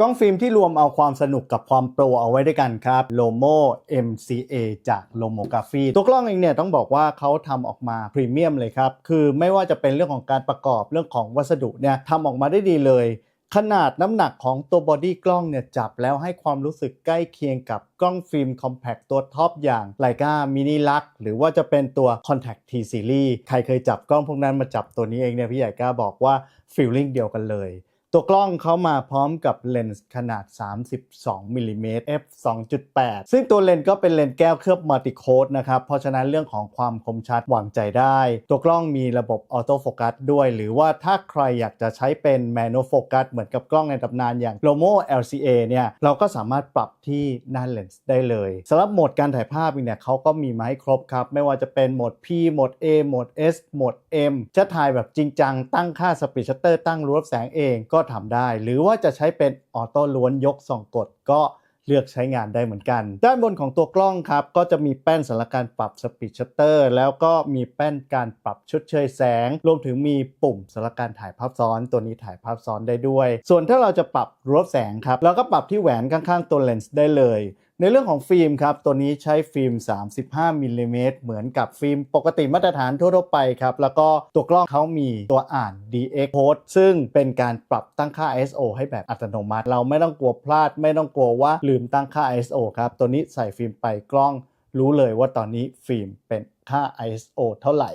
กล้องฟิล์มที่รวมเอาความสนุกกับความโปรเอาไว้ด้วยกันครับ Lomo MCA จาก Lomography ตัวกล้องเองเนี่ยต้องบอกว่าเขาทำออกมาพรีเมียมเลยครับ คือไม่ว่าจะเป็นเรื่องของการประกอบเรื่องของวัสดุเนี่ยทำออกมาได้ดีเลย ขนาดน้ำหนักของตัวบอดี้กล้องเนี่ยจับแล้วให้ความรู้สึกใกล้เคียงกับกล้องฟิล์มคอมแพคตัวท็อปอย่าง Leica Mini Lux หรือว่าจะเป็นตัว Contact T Series ใครเคยจับกล้องพวกนั้นมาจับตัวนี้เองเนี่ยพี่ใหญ่กล้าบอกว่าฟีลลิ่งเดียวกันเลย ตัวกล้องเขามาพร้อมกับเลนส์ขนาด 32มิลลิเมตร f 2.8 ซึ่งตัวเลนส์ก็เป็นเลนส์แก้วเคลือบมัลติโคดนะครับ เพราะฉะนั้นเรื่องของความคมชัดวางใจได้ ตัวกล้องมีระบบออโต้โฟกัสด้วย หรือว่าถ้าใครอยากจะใช้เป็นแมน u โฟกัสเหมือนกับกล้องในตำนานอย่าง Lomo LCA เนี่ย เราก็สามารถปรับที่หน้าเลนส์ได้เลยสำหรับโหมดการถ่ายภาพเนี่ยเขาก็มีมาให้ครบครับ ไม่ว่าจะเป็นโหมด P โหมด A โหมด S โหมด M จะถ่ายแบบจริงจังตั้งค่าสปีดชัตเตอร์ตั้งรูปแสงเองก็็ทำได้ หรือว่าจะใช้เป็นออโต้ล้วนยกส่องกดก็เลือกใช้งานได้เหมือนกัน ด้านบนของตัวกล้องครับ ก็จะมีแป้นสำหรับการปรับสปีดชัตเตอร์ แล้วก็มีแป้นการปรับชดเชยแสง รวมถึงมีปุ่มสำหรับการถ่ายภาพซ้อน ตัวนี้ถ่ายภาพซ้อนได้ด้วย ส่วนถ้าเราจะปรับรูปแสงครับ เราก็ปรับที่แหวนข้างๆตัวเลนส์ได้เลย ในเรื่องของฟิล์มครับ ตัวนี้ใช้ฟิล์ม 35มิลลิเมตรเหมือนกับฟิล์มปกติมาตรฐานทั่วๆไปครับ แล้วก็ตัวกล้องเขามีตัวอ่าน DX Code ซึ่งเป็นการปรับตั้งค่า ISO ให้แบบอัตโนมัติ เราไม่ต้องกลัวพลาด ไม่ต้องกลัวว่าลืมตั้งค่า ISO ครับ ตัวนี้ใส่ฟิล์มไปกล้อง รู้เลยว่าตอนนี้ฟิล์มเป็นค่า ISO เท่าไหร่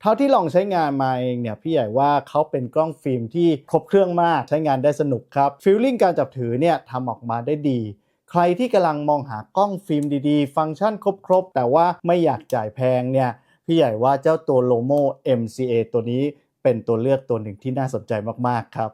เท่าที่ลองใช้งานมาเองเนี่ยพี่ใหญ่ว่าเขาเป็นกล้องฟิล์มที่ครบเครื่องมากใช้งานได้สนุกครับฟีลลิ่งการจับถือเนี่ยทำออกมาได้ดี ใครที่กำลังมองหากล้องฟิล์มดีๆ ฟังก์ชันครบ ๆ แต่ว่าไม่อยากจ่ายแพงเนี่ยพี่ใหญ่ว่าเจ้าตัว Lomo MCA ตัวนี้เป็นตัวเลือกตัวหนึ่งที่น่าสนใจมาก ๆ ครับ